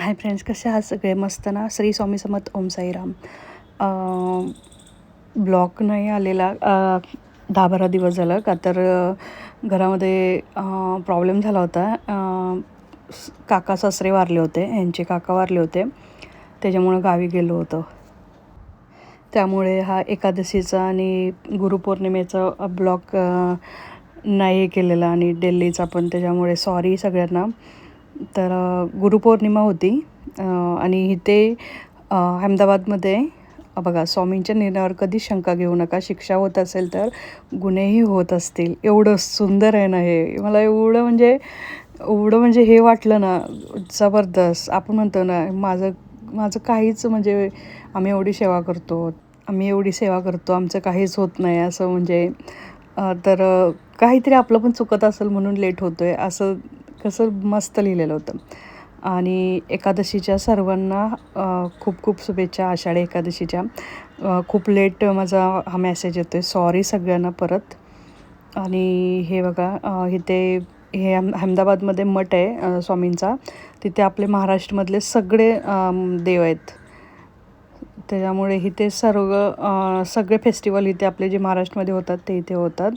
Hi friends कसे आहात सगळे? मस्त ना? श्री स्वामी समत ओम साईराम. ब्लॉक नाही आलेला. दहा बारा दिवस झालं. का तर घरामध्ये प्रॉब्लेम झाला होता. काका सासरे वारले होते. यांचे काका वारले होते. त्याच्यामुळं गावी गेलो होतो. त्यामुळे हा एकादशीचा आणि गुरुपौर्णिमेचा ब्लॉक नाही केलेला आणि दिल्लीचा पण. त्याच्यामुळे सॉरी सगळ्यांना. तर गुरुपौर्णिमा होती. आणि इथे अहमदाबादमध्ये बघा स्वामींच्या निर्णयावर कधीच शंका घेऊ नका. शिक्षा होत असेल तर गुन्हेही होत असतील. एवढं सुंदर आहे ना हे. मला एवढं म्हणजे एवढं म्हणजे हे वाटलं ना जबरदस्त. आपण म्हणतो ना माझं माझं काहीच म्हणजे आम्ही एवढी सेवा करतो. आम्ही एवढी सेवा करतो. आमचं काहीच होत नाही असं म्हणजे तर काहीतरी आपलं पण चुकत असेल म्हणून लेट होतो आहे असं कसं मस्त लिहिलेलं होतं. आणि एकादशीच्या सर्वांना खूप खूप शुभेच्छा आषाढी एकादशीच्या. खूप लेट माझा हा मेसेज येतो आहे सॉरी सगळ्यांना परत. आणि हे बघा इथे हे अहमदाबादमध्ये मठ आहे स्वामींचा. तिथे आपले महाराष्ट्रमधले सगळे देव आहेत. त्याच्यामुळे इथे सर्व सगळे फेस्टिवल इथे आपले जे महाराष्ट्रामध्ये होतात ते इथे होतात.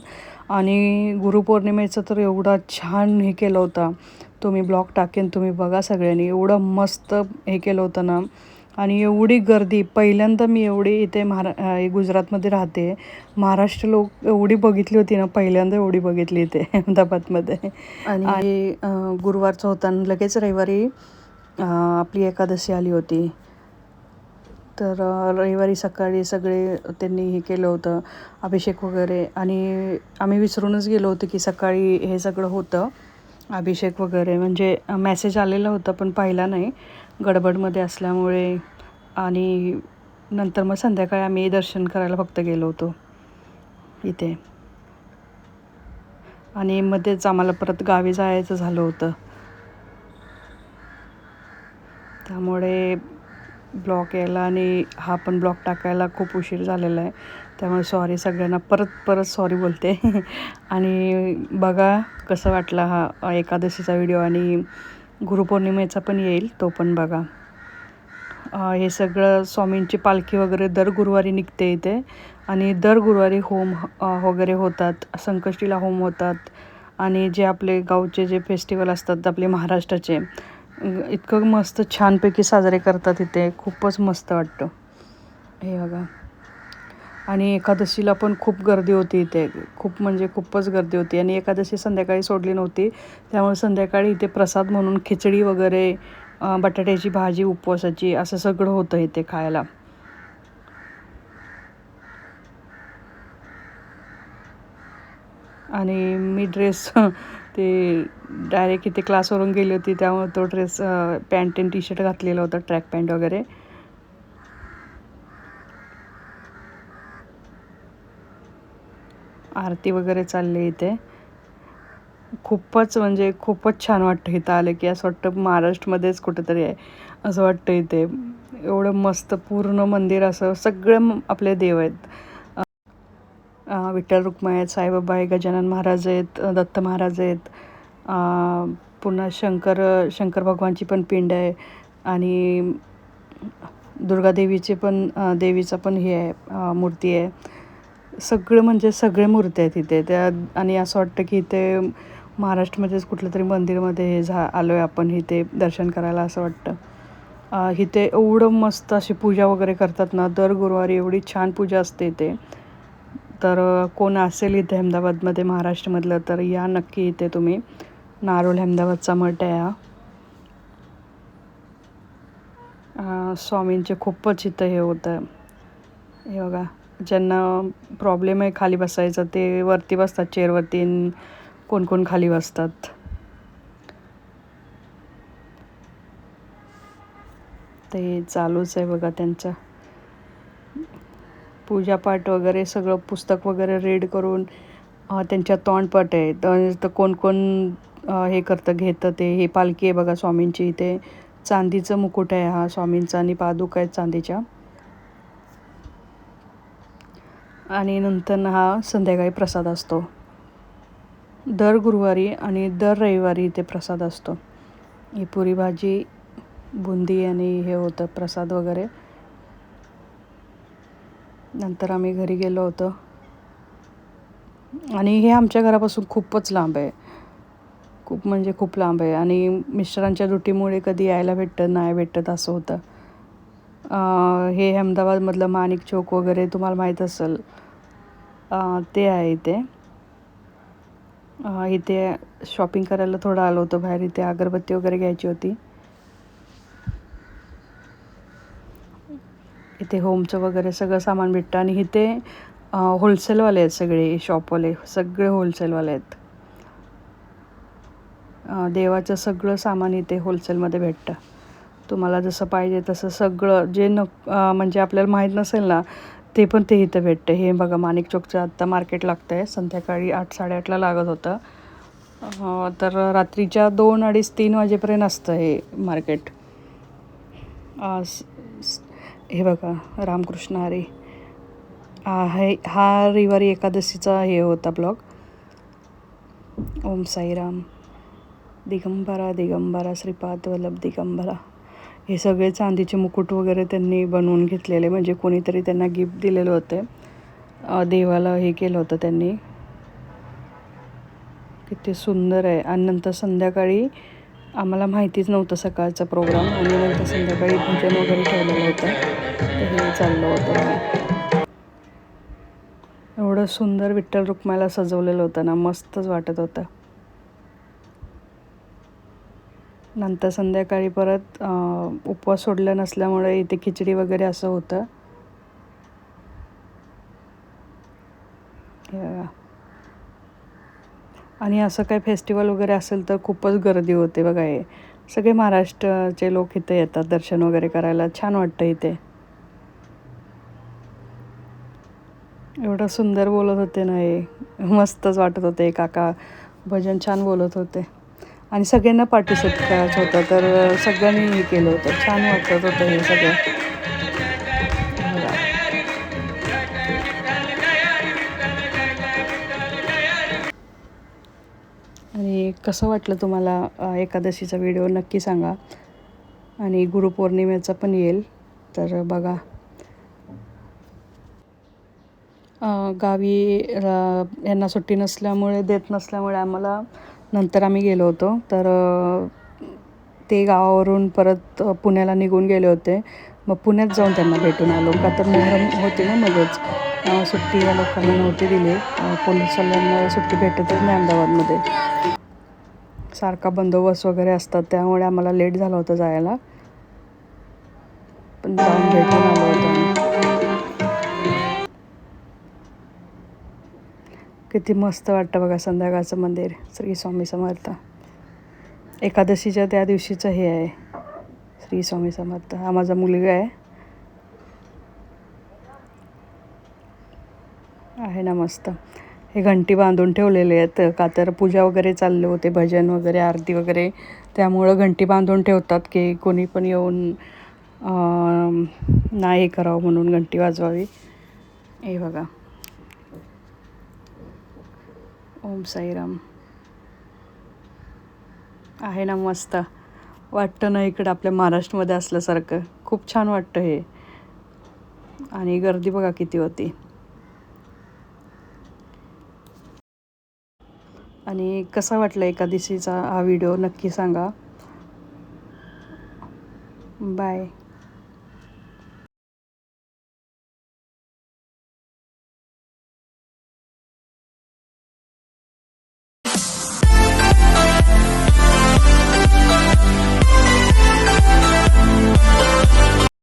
आणि गुरुपौर्णिमेचं तर एवढा छान हे केलं होतं. तुम्ही ब्लॉग टाकेन तुम्ही बघा सगळ्यांनी. एवढं मस्त हे केलं होतं ना. आणि एवढी गर्दी पहिल्यांदा मी एवढी इथे महारा गुजरातमध्ये राहते. महाराष्ट्र लोक एवढी बघितली होती ना पहिल्यांदा एवढी बघितली इथे अहमदाबादमध्ये. आणि गुरुवारचं होता आणि लगेच रविवारी आपली एकादशी आली होती. तर रविवारी सकाळी सगळे त्यांनी हे केलं होतं अभिषेक वगैरे. आणि आम्ही विसरूनच गेलो होतो की सकाळी हे सगळं होतं अभिषेक वगैरे. म्हणजे मेसेज आलेला होता पण पाहिला नाही. गडबडमध्ये असल्यामुळे आणि नंतर मग संध्याकाळी आम्ही दर्शन करायला फक्त गेलो होतो इथे. आणि मध्येच आम्हाला परत गावी जायचं झालं होतं. त्यामुळे ब्लॉक यायला आणि हा पण ब्लॉक टाकायला खूप उशीर झालेला आहे. त्यामुळे सॉरी सगळ्यांना. परत परत सॉरी बोलते. आणि बघा कसं वाटला हा एकादशीचा व्हिडिओ आणि गुरुपौर्णिमेचा पण येईल तो पण बघा. हे सगळं स्वामींची पालखी वगैरे दर गुरुवारी निघते इथे. आणि दर गुरुवारी होम वगैरे होतात संकष्टीला होम होतात. आणि जे आपले गावचे जे फेस्टिवल असतात आपले महाराष्ट्राचे इतकं मस्त छानपैकी साजरे करतात इथे. खूपच मस्त वाटतं. हे बघा. आणि एकादशीला पण खूप गर्दी होती इथे. खूप म्हणजे खूपच गर्दी होती. आणि एकादशी संध्याकाळी सोडली नव्हती. त्यामुळे संध्याकाळी इथे प्रसाद म्हणून खिचडी वगैरे बटाट्याची भाजी उपवासाची असं सगळं होतं इथे खायला. आणि मी ड्रेस ते डायरेक्ट इथे क्लासवरून गेली होती त्यामुळे तो ड्रेस पॅन्ट आणि टी शर्ट घातलेला होता ट्रॅक पॅन्ट वगैरे. आरती वगैरे चालली इथे. खूपच म्हणजे खूपच छान वाटतं इथं आलं की असं वाटतं महाराष्ट्रमध्येच कुठेतरी आहे असं वाटतं इथे. एवढं मस्त पूर्ण मंदिर असं सगळं आपले देव आहेत. विठ्ठल रुक्माई आहेत साईबाबा आहे गजानन महाराज आहेत दत्त महाराज आहेत. पुन्हा शंकर शंकर भगवानची पण पिंड आहे आणि दुर्गादेवीचे पण देवीचा देवीचं पण हे आहे मूर्ती आहे. सगळं म्हणजे सगळे मूर्ती आहेत इथे. त्या आणि असं वाटतं की इथे महाराष्ट्रामध्येच कुठल्या तरी मंदिरमध्ये हे झा आलो आहे आपण इथे दर्शन करायला असं वाटतं. इथे एवढं मस्त अशी पूजा वगैरे करतात ना दर गुरुवारी एवढी छान पूजा असते इथे. तर कोण असेल इथे अहमदाबादमध्ये महाराष्ट्रामधलं तर या नक्की इथे तुम्ही. नारोल अहमदाबादचा मठ आहे हा. स्वामींचे खूपच इथं हे होतं. हे बघा ज्यांना प्रॉब्लेम आहे खाली बसायचा ते वरती बसतात चेअरवरती कोण कोण खाली बसतात. ते चालूच आहे बघा त्यांचं. पूजापाठ वगैरे सगळं पुस्तक वगैरे रीड करून त्यांच्या तोंडपट आहे तर कोण कोण हे करतं घेतं ते. हे पालखी आहे बघा स्वामींची इथे. चांदीचं मुकुट आहे हा स्वामींचा आणि पादुका आहेत चांदीच्या. आणि नंतर हा संध्याकाळी प्रसाद असतो. दर गुरुवारी आणि दर रविवारी इथे प्रसाद असतो. ही पुरी भाजी बुंदी आणि हे होतं प्रसाद वगैरे. नंतर आम्ही घरी गेलो होतो. आणि हे आमच्या घरापासून खूपच लांब आहे. खूप म्हणजे खूप लांब आहे. आणि मिस्टरांच्या ड्युटीमुळे कधी यायला भेटतं नाही भेटत असं होतं. हे अहमदाबादमधलं माणिक चौक वगैरे तुम्हाला माहीत असेल. ते आहे इथे. इथे शॉपिंग करायला थोडं आलो होतो बाहेर. इथे अगरबत्ती वगैरे घ्यायची होती. इथे होमचं वगैरे सगळं सामान भेटतं आणि इथे होलसेलवाले आहेत सगळे शॉपवाले सगळे होलसेलवाले आहेत. देवाचं सगळं सामान इथे होलसेलमध्ये भेटतं. तुम्हाला जसं पाहिजे तसं सगळं जे न म्हणजे आपल्याला माहीत नसेल ना ते पण ते इथं भेटतं. हे बघा माणिक चौकचं आत्ता मार्केट लागतं आहे संध्याकाळी आठ साडेआठला लागत होतं. तर रात्रीच्या दोन अडीच तीन वाजेपर्यंत असतं हे मार्केट हे बघा रामकृष्ण हरी. हा हा रविवारी एकादशीचा हे होता ब्लॉग. ओम साईराम. दिगंबरा दिगंबरा श्रीपाद वल्लभ दिगंबरा. हे सगळे चांदीचे मुकुट वगैरे त्यांनी बनवून घेतलेले म्हणजे कोणीतरी त्यांना गिफ्ट दिलेलं होते. देवाला हे केलं होतं त्यांनी. किती सुंदर आहे. आणि नंतर संध्याकाळी आम्हाला माहितीच नव्हतं सकाळचा प्रोग्राम आणि नंतर संध्याकाळी भजन वगैरे ठेवलेलं होतं. तर हे एवढं सुंदर विठ्ठल रुक्माला सजवलेलं होतं ना मस्तच वाटत होतं. नंतर संध्याकाळी परत उपवास सोडला नसल्यामुळे इथे खिचडी वगैरे असं होतं. आणि असं काही फेस्टिवल वगैरे असेल तर खूपच गर्दी होते बघा हे. सगळे महाराष्ट्राचे लोक इथे येतात दर्शन वगैरे करायला. छान वाटतं इथे. एवढं सुंदर बोलत होते ना हे. मस्तच वाटत होते. काका भजन छान बोलत होते. आणि सगळ्यांना पार्टिसिपेट करायचं होतं. तर सगळ्यांनी हे केलं होतं. छान वाटत होतं हे सगळं. आणि कसं वाटलं तुम्हाला एकादशीचा व्हिडिओ नक्की सांगा. आणि गुरुपौर्णिमेचा पण येईल. तर बघा. गावी रा- यांना सुट्टी नसल्यामुळे देत नसल्यामुळे आम्हाला नंतर आम्ही गेलो होतो. तर ते गावावरून परत पुण्याला निघून गेले होते. मग पुण्यात जाऊन त्यांना भेटून आलो. का तर मोहरम होती ना मध्येच. सुट्टी या लोकांना नव्हती दिली. पोलिसवाल्यांना सुट्टी भेटतच नाही अहमदाबादमध्ये. सारखा बंदोबस्त वगैरे असतात. त्यामुळे आम्हाला लेट झालं होतं जायला. पण जाऊन भेटून आलो. किती मस्त वाटतं बघा संध्याकाळचं मंदिर श्री स्वामी समर्थ. एकादशीच्या त्या दिवशीचं हे आहे श्री स्वामी समर्थ. हा माझा मुलगा आहे. आहे ना मस्त. हे घंटी बांधून ठेवलेले आहेत का तर पूजा वगैरे चालले होते भजन वगैरे आरती वगैरे. त्यामुळं घंटी बांधून ठेवतात की कोणी पण येऊन नाही करावं म्हणून घंटी वाजवावी. हे बघा. ओम साईराम. आहे ना मस्त. वाटतं ना इकडं आपल्या महाराष्ट्रामध्ये असल्यासारखं. खूप छान वाटतं हे. आणि गर्दी बघा किती होती. आणि कसा वाटला एकादशीचा हा व्हिडिओ नक्की सांगा. बाय.